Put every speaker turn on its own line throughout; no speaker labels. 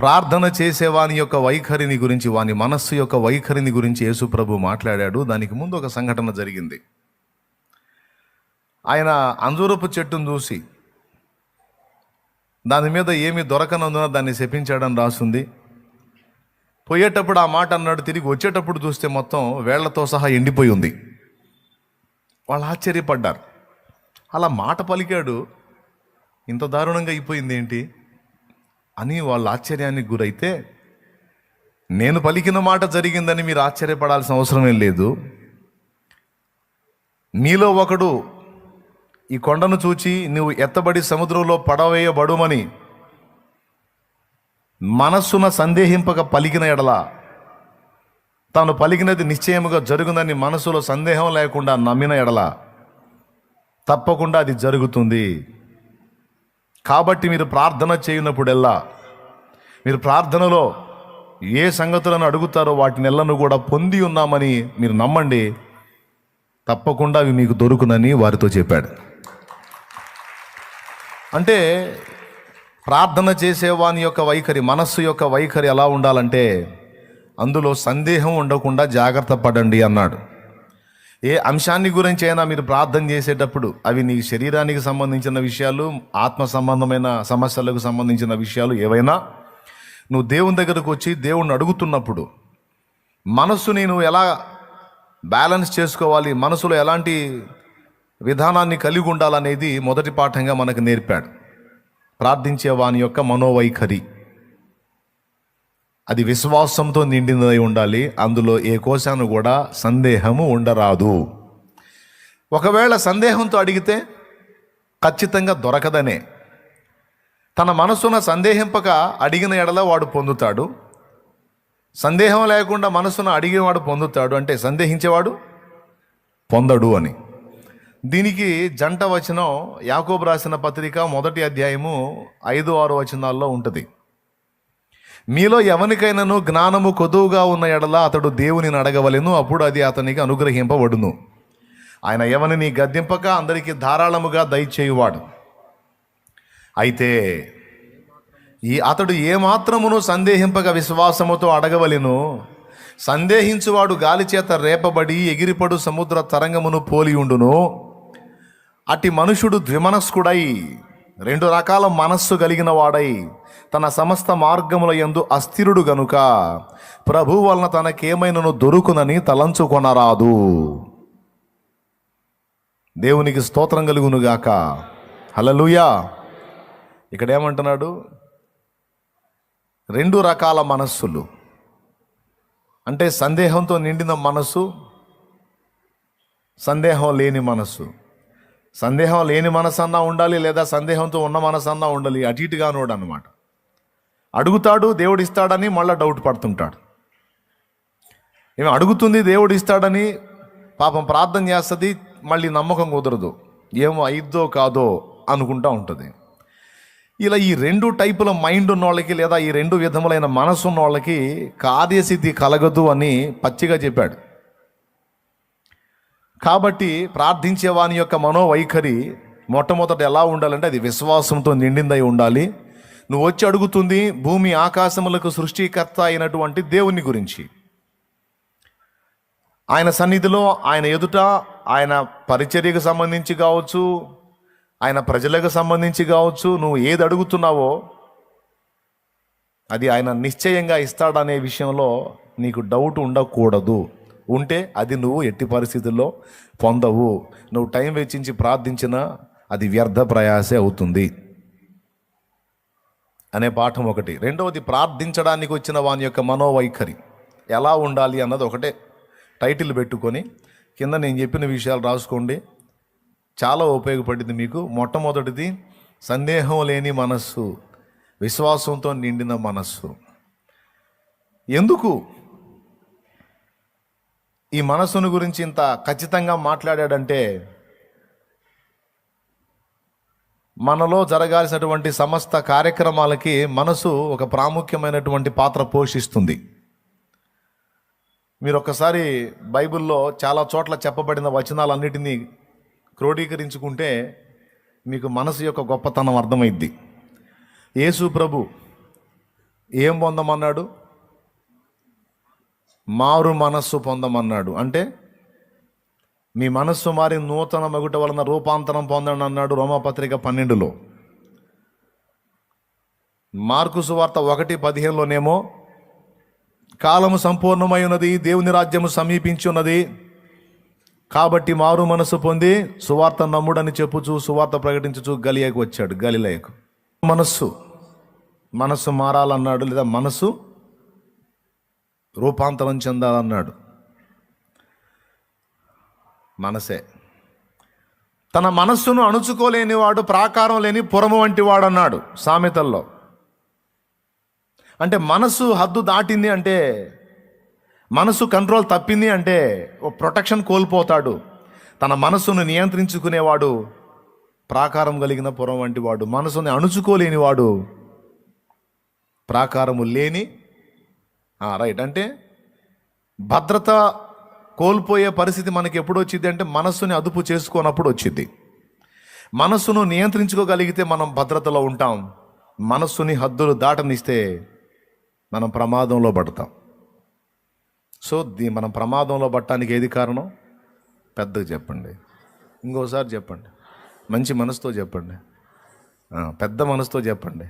ప్రార్థన చేసే వాని యొక్క వైఖరిని గురించి వాని మనస్సు యొక్క వైఖరిని గురించి యేసు ప్రభు మాట్లాడాడు. దానికి ముందు ఒక సంఘటన జరిగింది. ఆయన అంజూరపు చెట్టును చూసి దాని మీద ఏమి దొరకనందున దాన్ని శపించాడని రాసింది. పోయేటప్పుడు ఆ మాట అన్నాడు. తిరిగి వచ్చేటప్పుడు చూస్తే మొత్తం వేళ్ళతో సహా ఎండిపోయి ఉంది. వాళ్ళు ఆశ్చర్యపడ్డారు. అలా మాట పలికాడు. ఇంత దారుణంగా అయిపోయింది ఏంటి? అని వాళ్ళు ఆశ్చర్యానికి గురైతే నేను పలికిన మాట జరిగిందని మీరు ఆశ్చర్యపడాల్సిన అవసరమేం లేదు. మీలో ఒకడు ఈ కొండను చూచి నువ్వు ఎత్తబడి సముద్రంలో పడవేయబడుమని మనస్సున సందేహింపక పలికిన ఎడల తాను పలికినది నిశ్చయముగా జరుగునని మనసులో సందేహం లేకుండా నమ్మిన ఎడల తప్పకుండా అది జరుగుతుంది. కాబట్టి మీరు ప్రార్థన చేయనప్పుడెల్లా మీరు ప్రార్థనలో ఏ సంగతులను అడుగుతారో వాటిని కూడా పొంది ఉన్నామని మీరు నమ్మండి. తప్పకుండా అవి మీకు దొరుకునని వారితో చెప్పాడు. అంటే ప్రార్థన చేసేవాని యొక్క వైఖరి మనస్సు యొక్క వైఖరి ఎలా ఉండాలంటే అందులో సందేహం ఉండకుండా జాగ్రత్త పడండి అన్నాడు. ఏ అంశాన్ని గురించి అయినా మీరు ప్రార్థన చేసేటప్పుడు అవి నీ శరీరానికి సంబంధించిన విషయాలు ఆత్మ సంబంధమైన సమస్యలకు సంబంధించిన విషయాలు ఏవైనా నువ్వు దేవుని దగ్గరకు వచ్చి దేవుణ్ణి అడుగుతున్నప్పుడు మనస్సుని నువ్వు ఎలా బ్యాలెన్స్ చేసుకోవాలి మనసులో ఎలాంటి విధానాన్ని కలిగి ఉండాలనేది మొదటి పాఠంగా మనకు నేర్పాడు. ప్రార్థించే వాని యొక్క మనోవైఖరి. అది విశ్వాసంతో నిండినదై ఉండాలి. అందులో ఏ కోశాను కూడా సందేహము ఉండరాదు. ఒకవేళ సందేహంతో అడిగితే ఖచ్చితంగా దొరకదనే. తన మనసున సందేహింపక అడిగిన ఎడల వాడు పొందుతాడు. సందేహం లేకుండా మనసున అడిగేవాడు పొందుతాడు. అంటే సందేహించేవాడు పొందడు అని. దీనికి జంట వచనం యాకోబు రాసిన పత్రిక మొదటి అధ్యాయము ఐదు ఆరు వచనాల్లో ఉంటుంది. మీలో ఎవరికైనాను జ్ఞానము కొదువుగా ఉన్న ఎడల అతడు దేవునిని అడగవలెను అప్పుడు అది అతనికి అనుగ్రహింపబడును. ఆయన ఎవరిని గద్దింపక అందరికీ ధారాళముగా దయచేయువాడు. అయితే ఈ అతడు ఏమాత్రమును సందేహింపక విశ్వాసముతో అడగవలెను సందేహించువాడు గాలి చేత రేపబడి ఎగిరిపడు సముద్ర తరంగమును పోలియుండును. అట్టి మనుషుడు ద్విమనస్కుడై రెండు రకాల మనస్సు కలిగిన వాడై తన సమస్త మార్గముల ఎందు అస్థిరుడు గనుక ప్రభు వలన తనకేమైనను దొరుకునని తలంచుకొనరాదు. దేవునికి స్తోత్రం కలుగునుగాక. హలలుయా ఇక్కడ ఏమంటున్నాడు రెండు రకాల మనస్సులు. అంటే సందేహంతో నిండిన మనస్సు సందేహం లేని మనస్సు. సందేహం లేని మనసన్నా ఉండాలి లేదా సందేహంతో ఉన్న మనసన్నా ఉండాలి అటు ఇటుగా అనమాట అడుగుతాడు దేవుడు ఇస్తాడని మళ్ళీ డౌట్ పడుతుంటాడు. ఏమి అడుగుతుంది దేవుడు ఇస్తాడని పాపం ప్రార్థన చేస్తుంది మళ్ళీ నమ్మకం కుదరదు. ఏమో అయిద్దో కాదో అనుకుంటా ఉంటుంది. ఇలా ఈ రెండు టైపుల మైండ్ ఉన్న వాళ్ళకి లేదా ఈ రెండు విధములైన మనసు ఉన్న వాళ్ళకి కార్యసిద్ధి కలగదు అని పచ్చిగా చెప్పాడు. కాబట్టి ప్రార్థించే వాని యొక్క మనోవైఖరి మొట్టమొదట ఎలా ఉండాలంటే అది విశ్వాసంతో నిండిందై ఉండాలి. నువ్వు వచ్చి అడుగుతుంది భూమి ఆకాశములకు సృష్టికర్త అయినటువంటి దేవుని గురించి. ఆయన సన్నిధిలో ఆయన ఎదుట ఆయన పరిచర్యకు సంబంధించి కావచ్చు ఆయన ప్రజలకు సంబంధించి కావచ్చు నువ్వు ఏది అడుగుతున్నావో అది ఆయన నిశ్చయంగా ఇస్తాడనే విషయంలో నీకు డౌట్ ఉండకూడదు. ఉంటే అది నువ్వు ఎట్టి పరిస్థితుల్లో పొందవు. నువ్వు టైం వెచ్చించి ప్రార్థించినా అది వ్యర్థ ప్రయాసే అవుతుంది. అనే పాఠం ఒకటి. రెండవది ప్రార్థించడానికి వచ్చిన వాని యొక్క మనోవైఖరి ఎలా ఉండాలి అన్నది ఒకటే టైటిల్ పెట్టుకొని కింద నేను చెప్పిన విషయాలు రాసుకోండి. చాలా ఉపయోగపడింది మీకు. మొట్టమొదటిది సందేహం లేని మనస్సు విశ్వాసంతో నిండిన మనస్సు. ఎందుకు? ఈ మనసును గురించి ఇంత ఖచ్చితంగా మాట్లాడాడంటే మనలో జరగాల్సినటువంటి సమస్త కార్యక్రమాలకి మనసు ఒక ప్రాముఖ్యమైనటువంటి పాత్ర పోషిస్తుంది. మీరు ఒక్కసారి బైబిల్లో చాలా చోట్ల చెప్పబడిన వచనాలన్నిటినీ క్రోడీకరించుకుంటే మీకు మనసు యొక్క గొప్పతనం అర్థమైద్ది. యేసు ప్రభు ఏం పొందమన్నాడు? మారు మనస్సు పొందమన్నాడు. అంటే మీ మనస్సు మారి నూతన మగుట వలన రూపాంతరం పొందండి అన్నాడు రోమపత్రిక పన్నెండులో. మార్కు సువార్త ఒకటి పదిహేనులోనేమో కాలము సంపూర్ణమై ఉన్నది దేవుని రాజ్యము సమీపించి ఉన్నది కాబట్టి మారు మనసు పొంది సువార్త నమ్ముడని చెప్పుచు సువార్త ప్రకటించుచు గలియకు వచ్చాడు గలిలయకు. మనస్సు మనస్సు మారాలన్నాడు లేదా మనసు రూపాంతరం చెందాలన్నాడు. మనసే. తన మనస్సును అణుచుకోలేనివాడు ప్రాకారం లేని పురము వంటి వాడు అన్నాడు సామెతల్లో. అంటే మనసు హద్దు దాటింది అంటే మనసు కంట్రోల్ తప్పింది అంటే ఓ ప్రొటెక్షన్ కోల్పోతాడు. తన మనస్సును నియంత్రించుకునేవాడు ప్రాకారం కలిగిన పురం వంటి వాడు మనసుని అణుచుకోలేనివాడు ప్రాకారము లేని రైట్ అంటే భద్రత కోల్పోయే పరిస్థితి మనకి ఎప్పుడు వచ్చింది అంటే మనస్సుని అదుపు చేసుకోనప్పుడు వచ్చింది. మనస్సును నియంత్రించుకోగలిగితే మనం భద్రతలో ఉంటాం. మనస్సుని హద్దులు దాటనిస్తే మనం ప్రమాదంలో పడతాం. సో దీ మనం ప్రమాదంలో పట్టడానికి ఏది కారణం? పెద్దగా చెప్పండి. ఇంకోసారి చెప్పండి. మంచి మనసుతో చెప్పండి. పెద్ద మనసుతో చెప్పండి.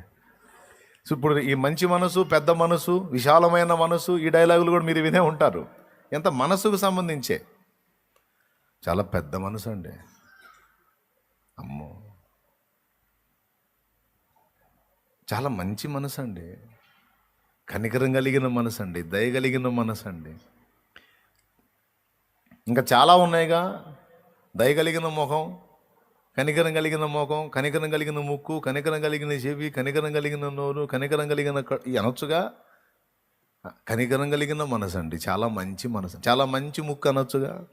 సో ఇప్పుడు ఈ మంచి మనసు పెద్ద మనసు విశాలమైన మనసు ఈ డైలాగులు కూడా మీరు వినే ఉంటారు. ఎంత మనసుకు సంబంధించే? చాలా పెద్ద మనసు అండి. అమ్మో. చాలా మంచి మనసు అండి. కనికరం కలిగిన మనసు అండి దయ కలిగిన మనసు అండి. ఇంకా చాలా ఉన్నాయిగా. దయ కలిగిన ముఖం కనికరం కలిగిన ముఖం కనికరం కలిగిన ముక్కు కనికరం కలిగిన చెవి కనికరం కలిగిన నోరు కనికరం కలిగిన అనొచ్చుగా? కనికరం కలిగిన మనసు అండి చాలా మంచి మనసు. చాలా మంచి ముక్కు అనొచ్చుగా?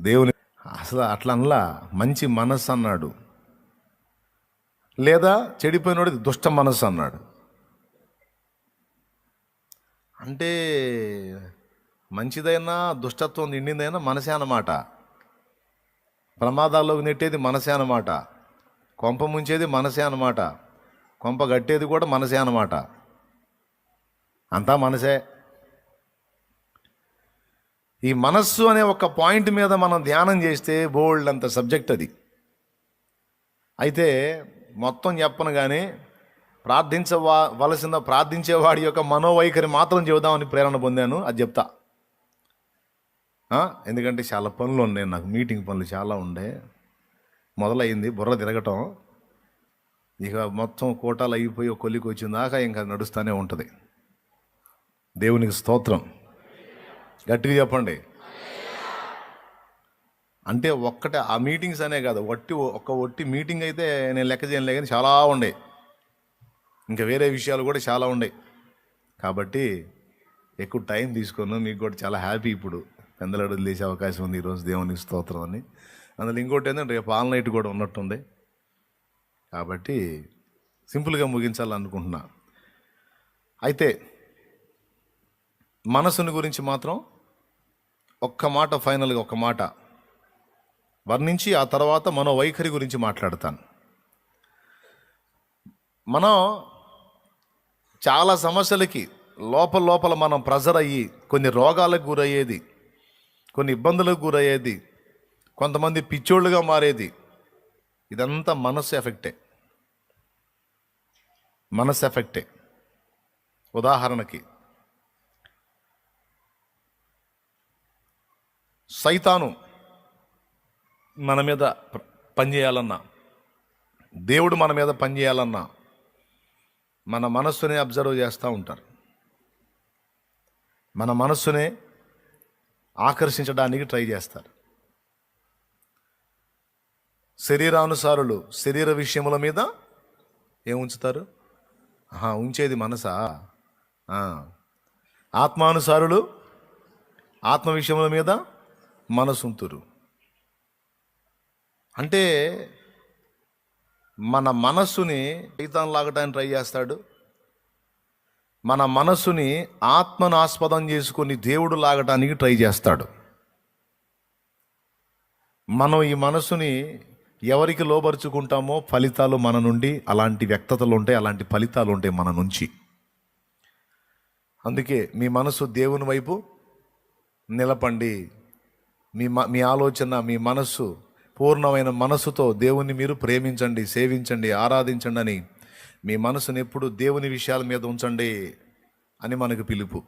దేవుని అసలు అట్లా అనలా. మంచి మనస్సు అన్నాడు. లేదా చెడిపోయినోడి దుష్ట మనస్సు అన్నాడు. అంటే మంచిదైనా దుష్టత్వం నిండిందైనా మనసే అన్నమాట. ప్రమాదాల్లోకి నెట్టేది మనసే అనమాట కొంప ముంచేది మనసే అనమాట కొంప గట్టేది కూడా మనసే అనమాట అంతా మనసే. ఈ మనస్సు అనే ఒక పాయింట్ మీద మనం ధ్యానం చేస్తే బోల్డ్ అంత సబ్జెక్ట్ అది. అయితే మొత్తం చెప్పను కానీ ప్రార్థించవలసిన ప్రార్థించేవాడి యొక్క మనోవైఖరి మాత్రం చెబుదామని ప్రేరణ పొందాను అది చెప్తా. ఎందుకంటే చాలా పనులు ఉన్నాయి. నాకు మీటింగ్ పనులు చాలా ఉండే. మొదలైంది బుర్ర తిరగటం. ఇక మొత్తం కోటాలు అయిపోయి ఒక కొలికి వచ్చిందాకా ఇంకా నడుస్తూనే ఉంటుంది. దేవునికి స్తోత్రం. గట్టిగా చెప్పండి. అంటే ఒక్కటే ఆ మీటింగ్స్ అనే కాదు ఒట్టి ఒక్క ఒట్టి మీటింగ్ అయితే నేను లెక్క చేయలే కానీ చాలా ఉండే. ఇంకా వేరే విషయాలు కూడా చాలా ఉండే. కాబట్టి ఎక్కువ టైం తీసుకున్నాను మీకు కూడా చాలా హ్యాపీ ఇప్పుడు. పెందలాడు లేచే అవకాశం ఉంది ఈరోజు దేవుని స్తోత్రం అని. అందులో ఇంకోటి ఏంటంటే రేపు ఆల్ నైట్ కూడా ఉన్నట్టుంది. కాబట్టి సింపుల్గా ముగించాలనుకుంటున్నా. అయితే మనసుని గురించి మాత్రం ఒక్క మాట ఫైనల్గా ఒక్క మాట వర్ణించి ఆ తర్వాత మన వైఖరి గురించి మాట్లాడతాను. మనం చాలా సమస్యలకి లోపల లోపల మనం ప్రెజర్ అయ్యి కొన్ని రోగాలకు గురయ్యేది కొన్ని ఇబ్బందులకు గురయ్యేది కొంతమంది పిచ్చోళ్ళుగా మారేది. ఇదంతా మనస్సు ఎఫెక్టే. మనస్సు ఎఫెక్టే. ఉదాహరణకి సైతాను మన మీద ప- పనిచేయాలన్నా దేవుడు మన మీద పనిచేయాలన్నా మన మనస్సునే అబ్జర్వ్ చేస్తూ ఉంటారు. మన మనస్సునే ఆకర్షించడానికి ట్రై చేస్తారు. శరీరానుసారులు శరీర విషయముల మీద ఏం ఉంచుతారు? ఆహా, ఉంచేది మనసా? ఆత్మానుసారులు ఆత్మ విషయముల మీద మనసుంతురు. అంటే మన మనస్సుని సైతాన్ లాగటానికి ట్రై చేస్తాడు. మన మనస్సుని ఆత్మను ఆస్పదం చేసుకొని దేవుడు లాగటానికి ట్రై చేస్తాడు. మనం ఈ మనస్సుని ఎవరికి లోబరుచుకుంటామో ఫలితాలు మన నుండి అలాంటి వ్యక్తతలు ఉంటాయి అలాంటి ఫలితాలు ఉంటాయి మన నుంచి. అందుకే మీ మనసు దేవుని వైపు నిలపండి. మీ మ- మీ ఆలోచన మీ మనస్సు పూర్ణమైన మనస్సుతో దేవుణ్ణి మీరు ప్రేమించండి సేవించండి ఆరాధించండి అని మీ మనసును ఎప్పుడు దేవుని విషయాల మీద ఉంచండి అని మనకు పిలుపు.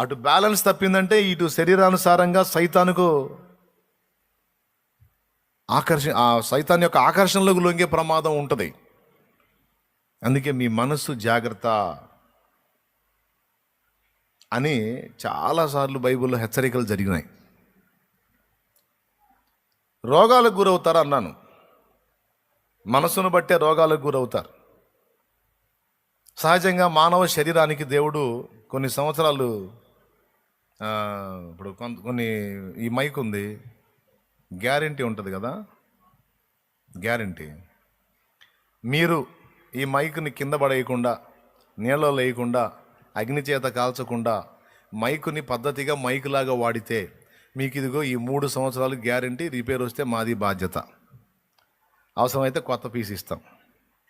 అటు బ్యాలెన్స్ తప్పిందంటే ఇటు శరీరానుసారంగా సైతానుకు ఆకర్షణ ఆ సైతాన్ యొక్క ఆకర్షణలకు లొంగే ప్రమాదం ఉంటుంది. అందుకే మీ మనస్సు జాగ్రత్త అని చాలాసార్లు బైబిల్లో హెచ్చరికలు జరిగినాయి. రోగాలకు గురవుతారు అన్నాను మనసును బట్టే రోగాలకు గురవుతారు. సహజంగా మానవ శరీరానికి దేవుడు కొన్ని సంవత్సరాలు ఇప్పుడు కొంత కొన్ని ఈ మైక్ ఉంది. గ్యారంటీ ఉంటుంది కదా? గ్యారంటీ. మీరు ఈ మైక్ని కింద పడేయకుండా నీళ్ళలో వేయకుండా అగ్ని చేత కాల్చకుండా మైకుని పద్ధతిగా మైక్ లాగా వాడితే మీకు ఇదిగో ఈ మూడు సంవత్సరాలు గ్యారంటీ రిపేర్ వస్తే మాది బాధ్యత. అవసరమైతే కొత్త పీస్ ఇస్తాం.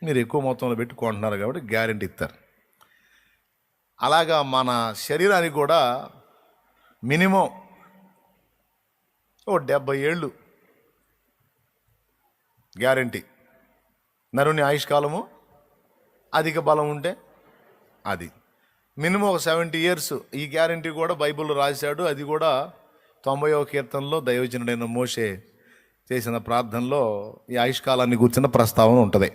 మీరు ఎక్కువ మొత్తంలో పెట్టి కొంటున్నారు కాబట్టి గ్యారెంటీ ఇస్తారు. అలాగా మన శరీరానికి కూడా మినిమం ఓ డెబ్బై ఏళ్ళు గ్యారంటీ. నరుని ఆయుష్కాలము అధిక బలం ఉంటే అది. మినిమం ఒక సెవెంటీ ఇయర్స్ ఈ గ్యారంటీ కూడా బైబిల్లో రాశాడు. అది కూడా తొంభైవ కీర్తనలో దైవజనుడైన మోషే చేసిన ప్రార్థనలో ఈ ఆయుష్కాలాన్ని కూర్చున్న ప్రస్తావన ఉంటుంది.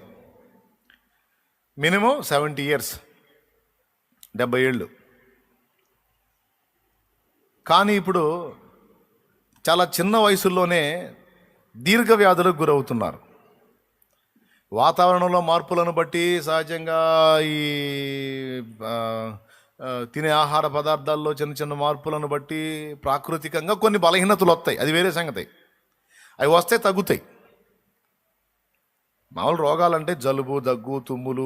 Minimum seventy years. డెబ్బై ఏళ్ళు. కానీ ఇప్పుడు చాలా చిన్న వయసుల్లోనే దీర్ఘ వ్యాధులకు గురవుతున్నారు. వాతావరణంలో మార్పులను బట్టి సహజంగా ఈ తినే ఆహార పదార్థాల్లో చిన్న చిన్న మార్పులను బట్టి ప్రాకృతికంగా కొన్ని బలహీనతలు వస్తాయి. అది వేరే సంగతి. అవి వస్తే తగ్గుతాయి. మామూలు రోగాలంటే జలుబు దగ్గు తుమ్ములు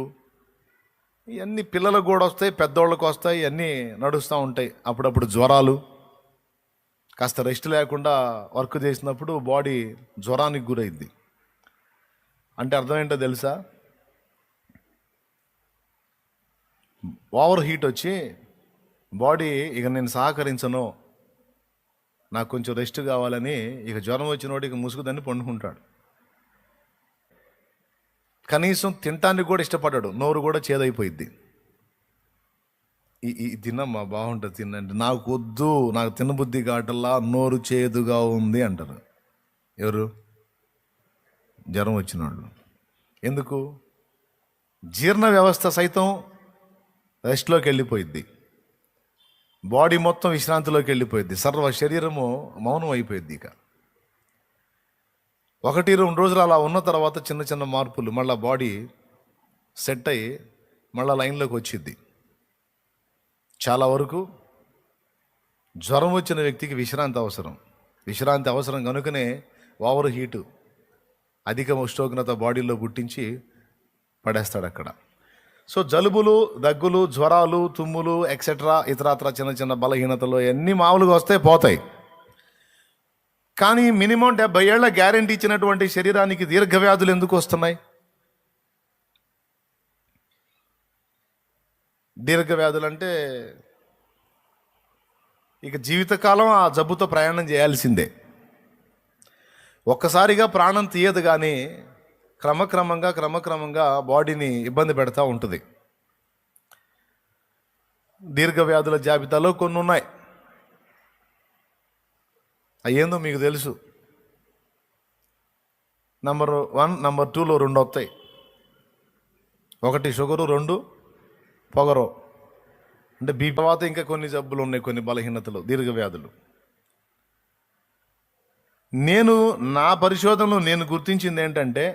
ఇవన్నీ పిల్లలకు కూడా వస్తాయి పెద్దోళ్ళకు వస్తాయి ఇవన్నీ నడుస్తూ ఉంటాయి. అప్పుడప్పుడు జ్వరాలు కాస్త రెస్ట్ లేకుండా వర్క్ చేసినప్పుడు బాడీ జ్వరానికి గురైంది అంటే అర్థం ఏంటో తెలుసా? ఓవర్ హీట్ వచ్చి బాడీ ఇక నేను సహకరించను నాకు కొంచెం రెస్ట్ కావాలని ఇక జ్వరం వచ్చినోడు ఇక ముసుగుదని పండుకుంటాడు. కనీసం తినటానికి కూడా ఇష్టపడ్డాడు నోరు కూడా చేదైపోయిద్ది. ఈ- ఈ తిన్నమ్మా బాగుంటుంది తినండి. నాకు వద్దు నాకు తినబుద్ధి కాటల్లా నోరు చేదుగా ఉంది అంటారు. ఎవరు? జ్వరం వచ్చిన వాళ్ళు ఎందుకు? జీర్ణ వ్యవస్థ సైతం రెస్ట్లోకి వెళ్ళిపోయిద్ది. బాడీ మొత్తం విశ్రాంతిలోకి వెళ్ళిపోయింది సర్వ శరీరము మౌనం అయిపోయింది ఇక. ఒకటి రెండు రోజులు అలా ఉన్న తర్వాత చిన్న చిన్న మార్పులు మళ్ళీ బాడీ సెట్ అయ్యి మళ్ళీ లైన్లోకి వచ్చింది చాలా వరకు జ్వరం వచ్చిన వ్యక్తికి విశ్రాంతి అవసరం. విశ్రాంతి అవసరం కనుకనే ఓవర్ హీటు అధిక ఉష్ణోగ్రత బాడీలో పుట్టించి పడేస్తాడు అక్కడ. సో జలుబులు దగ్గులు జ్వరాలు తుమ్ములు ఎక్సెట్రా ఇతరత్ర చిన్న చిన్న బలహీనతలు అన్నీ మామూలుగా వస్తే పోతాయి. కానీ మినిమం డెబ్బై ఏళ్ళ గ్యారెంటీ ఇచ్చినటువంటి శరీరానికి దీర్ఘవ్యాధులు ఎందుకు వస్తున్నాయి? దీర్ఘవ్యాధులు అంటే ఇక జీవితకాలం ఆ జబ్బుతో ప్రయాణం చేయాల్సిందే. ఒక్కసారిగా ప్రాణం తీయదు కానీ క్రమక్రమంగా క్రమక్రమంగా బాడీని ఇబ్బంది పెడతా ఉంటుంది. దీర్ఘవ్యాధుల జాబితాలో కొన్ని ఉన్నాయి. అయ్యేందో మీకు తెలుసు. నంబర్ వన్ నంబర్ టూలో రెండు వస్తాయి. ఒకటి షుగరు రెండు పొగరు. అంటే బీ తర్వాత ఇంకా కొన్ని జబ్బులు ఉన్నాయి కొన్ని బలహీనతలు దీర్ఘవ్యాధులు నేను నా పరిశోధనలో నేను గుర్తించింది ఏంటంటే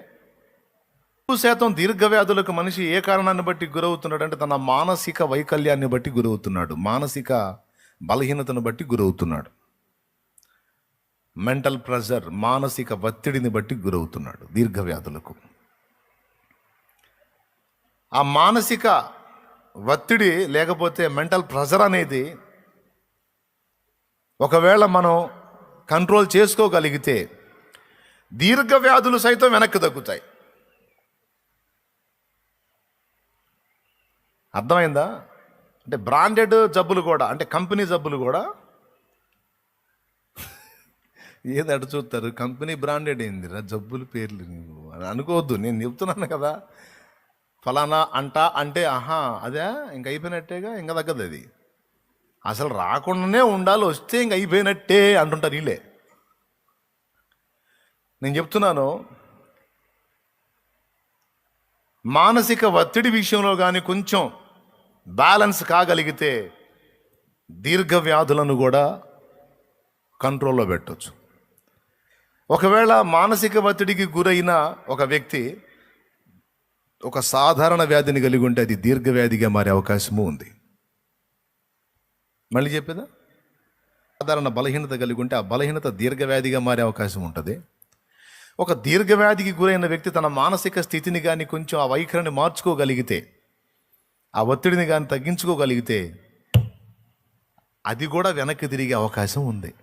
ఎక్కువ శాతం దీర్ఘవ్యాధులకు మనిషి ఏ కారణాన్ని బట్టి గురవుతున్నాడు అంటే తన మానసిక వైకల్యాన్ని బట్టి గురవుతున్నాడు. మానసిక బలహీనతను బట్టి గురవుతున్నాడు. మెంటల్ ప్రెషర్ మానసిక ఒత్తిడిని బట్టి గురవుతున్నాడు దీర్ఘవ్యాధులకు. ఆ మానసిక ఒత్తిడి లేకపోతే మెంటల్ ప్రెషర్ అనేది ఒకవేళ మనం కంట్రోల్ చేసుకోగలిగితే దీర్ఘ వ్యాధులు సైతం వెనక్కి తగ్గుతాయి. అర్థమైందా? అంటే బ్రాండెడ్ జబ్బులు కూడా అంటే కంపెనీ జబ్బులు కూడా ఏది అటు చూస్తారు? కంపెనీ బ్రాండెడ్ ఏందిరా? జబ్బులు పేర్లు నీవు అని అనుకోవద్దు నేను చెప్తున్నాను కదా. ఫలానా అంట అంటే ఆహా అదే ఇంక అయిపోయినట్టేగా ఇంకా తగ్గదు అది. అసలు రాకుండానే ఉండాలి వస్తే ఇంక అయిపోయినట్టే అంటుంటారు వీళ్ళే. నేను చెప్తున్నాను మానసిక ఒత్తిడి విషయంలో కానీ కొంచెం బ్యాలెన్స్ కాగలిగితే దీర్ఘ వ్యాధులను కూడా కంట్రోల్లో పెట్టవచ్చు ఒకవేళ మానసిక ఒత్తిడికి గురైన ఒక వ్యక్తి ఒక సాధారణ వ్యాధిని కలిగి ఉంటే అది దీర్ఘ వ్యాధిగా మారే అవకాశము ఉంది. మళ్ళీ చెప్పేదా? సాధారణ బలహీనత కలిగి ఉంటే ఆ బలహీనత దీర్ఘ వ్యాధిగా మారే అవకాశం ఉంటుంది. ఒక దీర్ఘవ్యాధికి గురైన వ్యక్తి తన మానసిక స్థితిని కానీ కొంచెం ఆ వైఖరిని మార్చుకోగలిగితే ఆ ఒత్తిడిని కానీ తగ్గించుకోగలిగితే అది కూడా వెనక్కి తిరిగే అవకాశం ఉంది.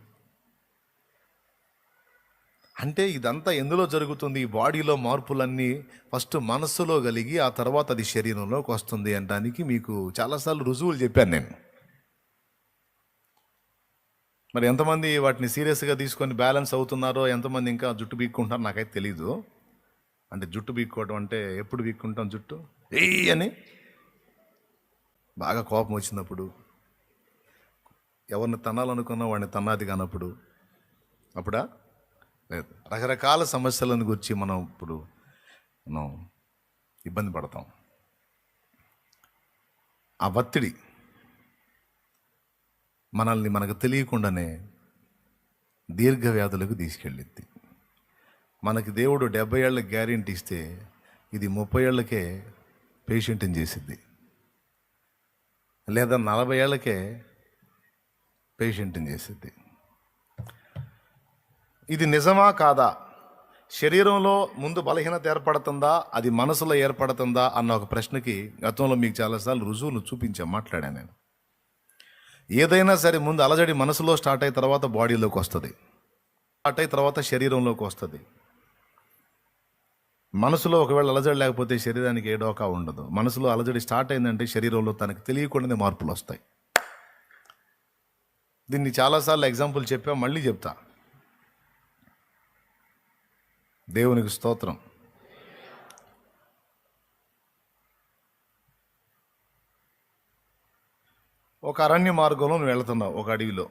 అంటే ఇదంతా ఎందులో జరుగుతుంది? ఈ బాడీలో మార్పులన్నీ ఫస్ట్ మనస్సులో కలిగి ఆ తర్వాత అది శరీరంలోకి వస్తుంది అనడానికి మీకు చాలాసార్లు రుజువులు చెప్పాను నేను. మరి ఎంతమంది వాటిని సీరియస్గా తీసుకొని బ్యాలెన్స్ అవుతున్నారో ఎంతమంది ఇంకా జుట్టు బీక్కుంటారో నాకైతే తెలీదు. అంటే జుట్టు బీక్కోవడం అంటే ఎప్పుడు బీక్కుంటాం జుట్టు? ఏ అని బాగా కోపం వచ్చినప్పుడు ఎవరిని తనాలనుకున్నా వాడిని తన్నాది కానప్పుడు అప్పుడా? లేదు. రకరకాల సమస్యలను గురించి మనం ఇప్పుడు మనం ఇబ్బంది పడతాం. ఆ ఒత్తిడి మనల్ని మనకు తెలియకుండానే దీర్ఘ వ్యాధులకు తీసుకెళ్ళిద్ది మనకి దేవుడు డెబ్బై ఏళ్ళ గ్యారెంటీ ఇస్తే ఇది ముప్పై ఏళ్ళకే పేషెంట్ని చేసిద్ది లేదా నలభై ఏళ్ళకే పేషెంట్ని చేసిద్ది ఇది నిజమా కాదా? శరీరంలో ముందు బలహీనత ఏర్పడుతుందా? అది మనసులో ఏర్పడుతుందా? అన్న ఒక ప్రశ్నకి గతంలో మీకు చాలాసార్లు రుజువులు చూపించా మాట్లాడాను నేను. ఏదైనా సరే ముందు అలజడి మనసులో స్టార్ట్ అయిన తర్వాత బాడీలోకి వస్తుంది. స్టార్ట్ అయిన తర్వాత శరీరంలోకి వస్తుంది. మనసులో ఒకవేళ అలజడి లేకపోతే శరీరానికి ఏ డోకా ఉండదు. మనసులో అలజడి స్టార్ట్ అయిందంటే శరీరంలో తనకు తెలియకుండానే మార్పులు వస్తాయి. దీన్ని చాలాసార్లు ఎగ్జాంపుల్ చెప్పా మళ్ళీ చెప్తా. దేవునికి స్తోత్రం. ఒక అరణ్య మార్గంలో నువ్వు వెళ్తున్నావు ఒక అడవిలో.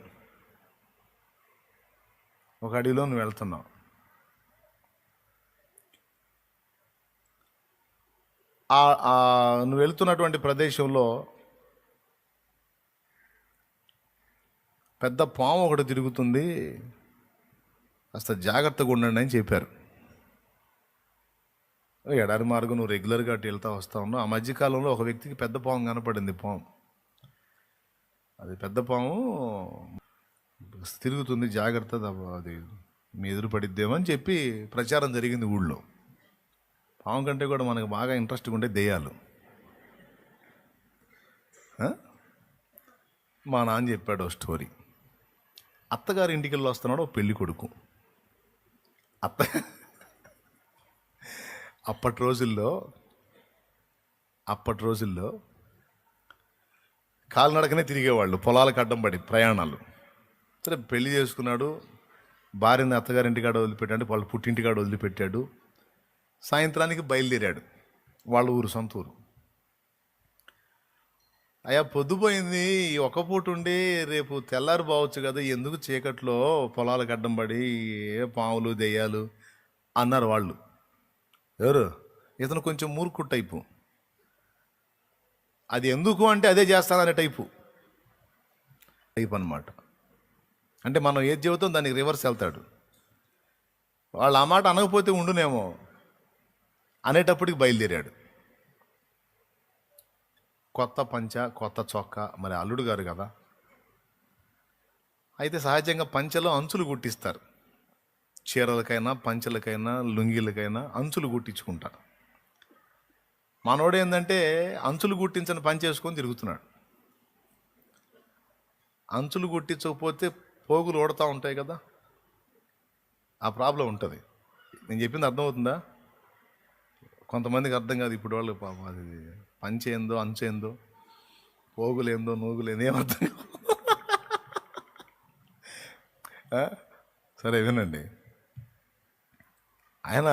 ఒక అడవిలో నువ్వు వెళ్తున్నావు. నువ్వు వెళ్తున్నటువంటి ప్రదేశంలో పెద్ద పాము ఒకటి తిరుగుతుంది. కాస్త జాగ్రత్తగా ఉండండి అని చెప్పారు. ఎడారి మార్గం నువ్వు రెగ్యులర్గా అటు వెళ్తా వస్తా ఉన్నావు. ఆ మధ్యకాలంలో ఒక వ్యక్తికి పెద్ద పాము కనపడింది పాము. అది పెద్ద పాము తిరుగుతుంది జాగ్రత్త అది మీ ఎదురు పడిద్దేమో అని చెప్పి ప్రచారం జరిగింది ఊళ్ళో. పాము కంటే కూడా మనకు బాగా ఇంట్రెస్ట్గా ఉండే దెయ్యాలు. మా నాన్న చెప్పాడు ఓ స్టోరీ అత్తగారి ఇంటికి వెళ్ళి వస్తున్నాడు ఓ పెళ్ళి కొడుకు. అత్త అప్పటి రోజుల్లో అప్పటి రోజుల్లో కాలినడకనే తిరిగేవాళ్ళు పొలాలకు అడ్డం పడి ప్రయాణాలు. సరే పెళ్ళి చేసుకున్నాడు భార్యని అత్తగారింటికాడ వదిలిపెట్టాడు వాళ్ళ పుట్టింటికాడ వదిలిపెట్టాడు సాయంత్రానికి బయలుదేరాడు వాళ్ళ ఊరు సొంత ఊరు అయ్యా పొద్దుపోయింది ఈ పూట ఉండి రేపు తెల్లారి బావచ్చు కదా ఎందుకు చీకట్లో పొలాలకు అడ్డం పడి ఏ పాములు దెయ్యాలు అన్నారు వాళ్ళు. ఎవరు? ఇతను కొంచెం మూర్ఖు టైపు. అది ఎందుకు అంటే అదే చేస్తాననే టైపు. టైప్ అన్నమాట. అంటే మనం ఏది చెబుతాం దానికి రివర్స్ వెళ్తాడు. వాళ్ళు ఆ మాట అనకపోతే ఉండునేమో అనేటప్పటికి బయలుదేరాడు. కొత్త పంచ కొత్త చొక్క మరి అల్లుడు గారు కదా. అయితే సహజంగా పంచలో అంచులు కుట్టిస్తారు. చీరలకైనా పంచలకైనా లుంగీలకైనా అంచులు కుట్టించుకుంటారు. మనోడు ఏంటంటే అంచులు కుట్టించని పని చేసుకొని తిరుగుతున్నాడు. అంచులు గుట్టించకపోతే పోగులు ఓడతా ఉంటాయి కదా. ఆ ప్రాబ్లం ఉంటుంది. నేను చెప్పింది అర్థమవుతుందా? కొంతమందికి అర్థం కాదు ఇప్పుడు వాళ్ళు పాపం అది పంచేందో అంచేందో పోగులేందో నూగులేందో ఏమర్థం అర్థం సరే వినండి. ఆయన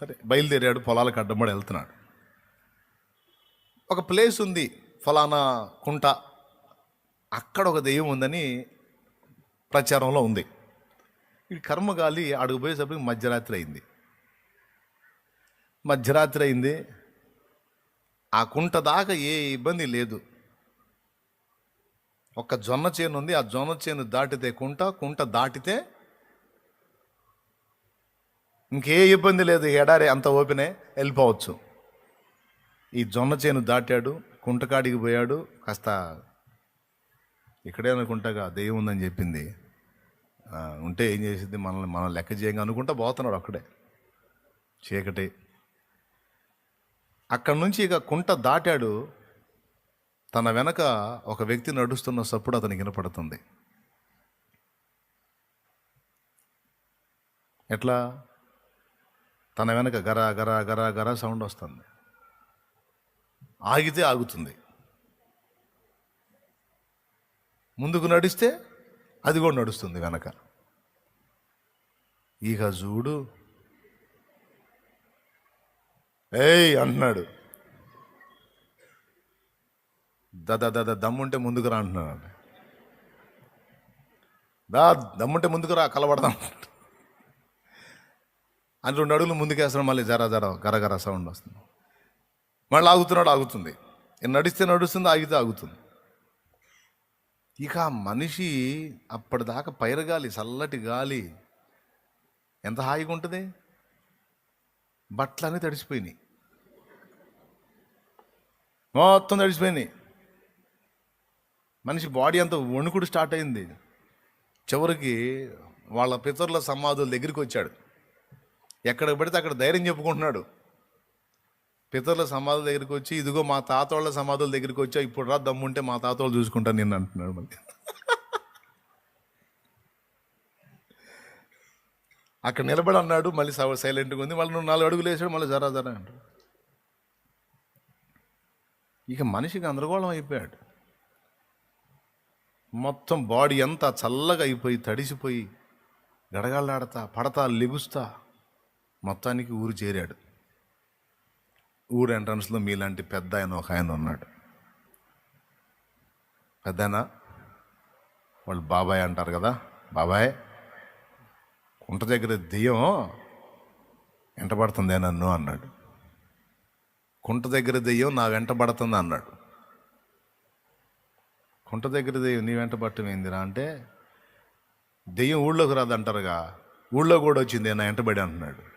సరే. బయలుదేరాడు పొలాలకు అడ్డబడి వెళ్తున్నాడు. ఒక ప్లేస్ ఉంది ఫలానా కుంట. అక్కడ ఒక దెయ్యం ఉందని ప్రచారంలో ఉంది. ఈ కర్మగాలి అడుగు పోయేసరికి మధ్యరాత్రి అయింది. మధ్యరాత్రి అయింది. ఆ కుంట దాకా ఏ ఇబ్బంది లేదు. ఒక జొన్న చేను ఉంది ఆ జొన్న చేను దాటితే కుంట కుంట దాటితే ఇంకే ఇబ్బంది లేదు ఎడారి అంత ఓపెనే వెళ్ళిపోవచ్చు. ఈ జొన్న చేను దాటాడు కుంటకాడికి పోయాడు కాస్త ఇక్కడే అనుకుంటాగా దెయ్యం ఉందని చెప్పింది. ఉంటే ఏం చేసింది మనల్ని మనం లెక్క చేయంగా అనుకుంటా పోతున్నాడు అక్కడే. చీకటి. అక్కడి నుంచి ఇక కుంట దాటాడు తన వెనక ఒక వ్యక్తి నడుస్తున్న సప్పుడు అతనికి వినపడుతుంది. ఎట్లా? తన వెనక గర గర గర గర సౌండ్ వస్తుంది. ఆగితే ఆగుతుంది. ముందుకు నడిస్తే అది కూడా నడుస్తుంది వెనక. ఇక చూడు. ఏయ్ అంటున్నాడు. దద దద దమ్ముంటే ముందుకు రా అంటున్నాడు. దా దమ్ముంటే ముందుకు రా కలబడదాం. అని రెండు అడుగులు ముందుకేస్తున్నాడు మళ్ళీ జర జర గరగర సౌండ్ వస్తుంది. మళ్ళీ ఆగుతున్నాడు ఆగుతుంది. నడిస్తే నడుస్తుంది ఆగితే ఆగుతుంది. ఇక ఆ మనిషి అప్పటిదాకా పైరగాలి చల్లటి గాలి. ఎంత హాయిగా ఉంటుంది? బట్టలన్నీ తడిసిపోయినాయి. మొత్తం తడిసిపోయినాయి. మనిషి బాడీ అంతా వణుకుడు స్టార్ట్ అయింది. చివరికి వాళ్ళ పితరుల సమాధుల దగ్గరికి వచ్చాడు. ఎక్కడికి పడితే అక్కడ ధైర్యం చెప్పుకుంటున్నాడు. పితరుల సమాధుల దగ్గరికి వచ్చి ఇదిగో మా తాత వాళ్ళ సమాధుల దగ్గరికి వచ్చా ఇప్పుడు రా దమ్ముంటే మా తాత వాళ్ళు చూసుకుంటాను నేను అంటున్నాడు మళ్ళీ. అక్కడ నిలబడి అన్నాడు మళ్ళీ సైలెంట్గా ఉంది. మళ్ళీ నువ్వు నాలుగు అడుగులు వేసాడు మళ్ళీ జరా జరా అంటాడు. ఇక మనిషికి గందరగోళం అయిపోయాడు. మొత్తం బాడీ అంతా చల్లగా అయిపోయి తడిసిపోయి గడగళ్ళాడతా పడతా లెగుస్తా. మొత్తానికి ఊరు చేరాడు. ఊరు ఎంట్రన్స్లో మీలాంటి పెద్ద ఆయన ఒక ఆయన ఉన్నాడు. పెద్దనా? వాళ్ళు బాబాయ్ అంటారు కదా బాబాయ్ కుంట దగ్గర దెయ్యం వెంటబడుతుందే నన్ను అన్నాడు. కుంట దగ్గర దెయ్యం నా వెంట పడుతుంది అన్నాడు. కుంట దగ్గర దెయ్యం నీ వెంట పట్టం ఏందిరా అంటే దెయ్యం ఊళ్ళోకి రాదంటారుగా ఊళ్ళో కూడా వచ్చింది నా వెంటబడి అంటున్నాడు.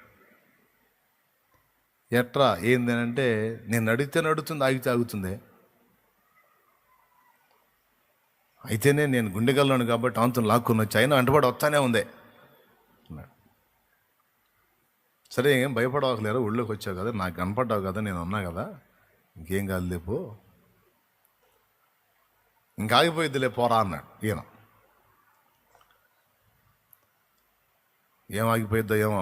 ఎట్రా? ఏంది అంటే నేను నడితే నడుతుంది ఆగితే ఆగుతుంది అయితేనే నేను గుండెగల్లోను కాబట్టి ఆంతం లాక్కుని వచ్చి అయినా వెంటబడి వస్తానే ఉంది. సరే ఏం భయపడవలేరు ఊళ్ళోకి వచ్చావు కదా నాకు కనపడ్డావు కదా నేను ఉన్నా కదా. ఇంకేం కాదు లేపు ఇంకా ఆగిపోయిద్దిలే పోరా అన్నాడు ఈయన. ఏం ఆగిపోయిద్దో ఏమో.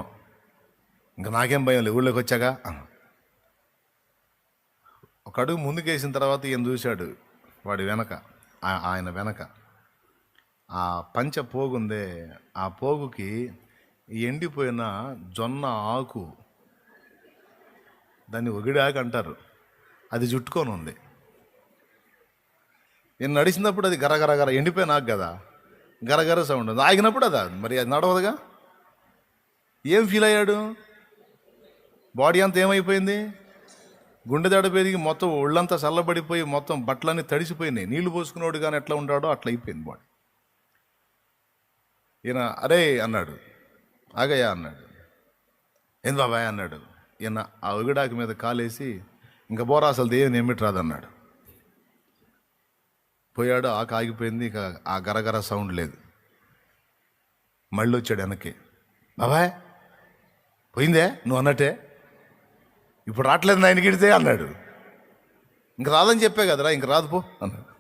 ఇంకా నాకేం భయం లేదు. ఊళ్ళోకి వచ్చాగా ఒక అడుగు ముందుకేసిన తర్వాత ఈయన చూశాడు వాడి వెనక ఆయన వెనక. ఆ పంచ పోగుందే ఆ పోగుకి ఎండిపోయిన జొన్న ఆకు దాన్ని ఒగిడాకు అంటారు. అది చుట్టుకొని ఉంది. నేను నడిచినప్పుడు అది గరగర గర ఎండిపోయిన ఆకు కదా గరగర సౌండ్ ఉంది. ఆగినప్పుడు అదా? మరి అది నడవదుగా? ఏం ఫీల్ అయ్యాడు? బాడీ అంతా ఏమైపోయింది? గుండె దడ పెరిగి మొత్తం ఒళ్ళంతా చల్లబడిపోయి మొత్తం బట్టలన్నీ తడిసిపోయినాయి. నీళ్ళు పోసుకున్నాడు కానీ ఎట్లా ఉంటాడో అట్లా అయిపోయింది బాడీ. ఈయన అరే అన్నాడు. ఆగయ్యా అన్నాడు. ఏంది బాబాయ్ అన్నాడు. ఈయన ఆ ఒగిడాకి మీద కాలేసి ఇంకా బోరా అసలు దేవుని ఏమిటి రాదన్నాడు. పోయాడు ఆకు ఆగిపోయింది ఇక ఆ గరగర సౌండ్ లేదు. మళ్ళీ వచ్చాడు వెనక్కి. బాబాయ్ పోయిందే? నువ్వు అన్నట్టే? ఇప్పుడు రావట్లేదు ఆయన గిడితే అన్నాడు. ఇంక రాదని చెప్పే కదరా ఇంక రాదు పో అన్నాడు.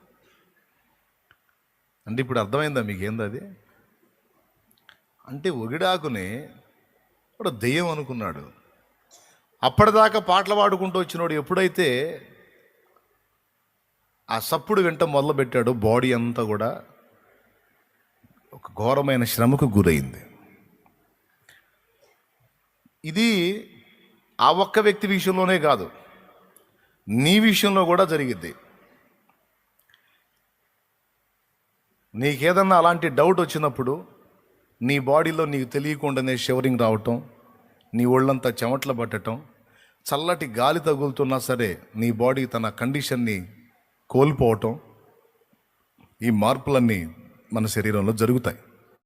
అంటే ఇప్పుడు అర్థమైందా మీకేంది అది? అంటే ఒగిడాకుని ఇప్పుడు దెయ్యం అనుకున్నాడు. అప్పటిదాకా పాటలు పాడుకుంటూ వచ్చినోడు ఎప్పుడైతే ఆ సప్పుడు వెంట మొదలుపెట్టాడు బాడీ అంతా కూడా ఒక ఘోరమైన శ్రమకు గురైంది. ఇది ఆ ఒక్క వ్యక్తి విషయంలోనే కాదు. నీ విషయంలో కూడా జరిగిద్ది. నీకేదన్నా అలాంటి డౌట్ వచ్చినప్పుడు నీ బాడీలో నీకు తెలియకుండానే షివరింగ్ రావటం నీ ఒళ్ళంతా చెమట్లు పట్టటం చల్లటి గాలి తగులుతున్నా సరే నీ బాడీ తన కండిషన్ని కోల్పోవటం ఈ మార్పులన్నీ మన శరీరంలో జరుగుతాయి.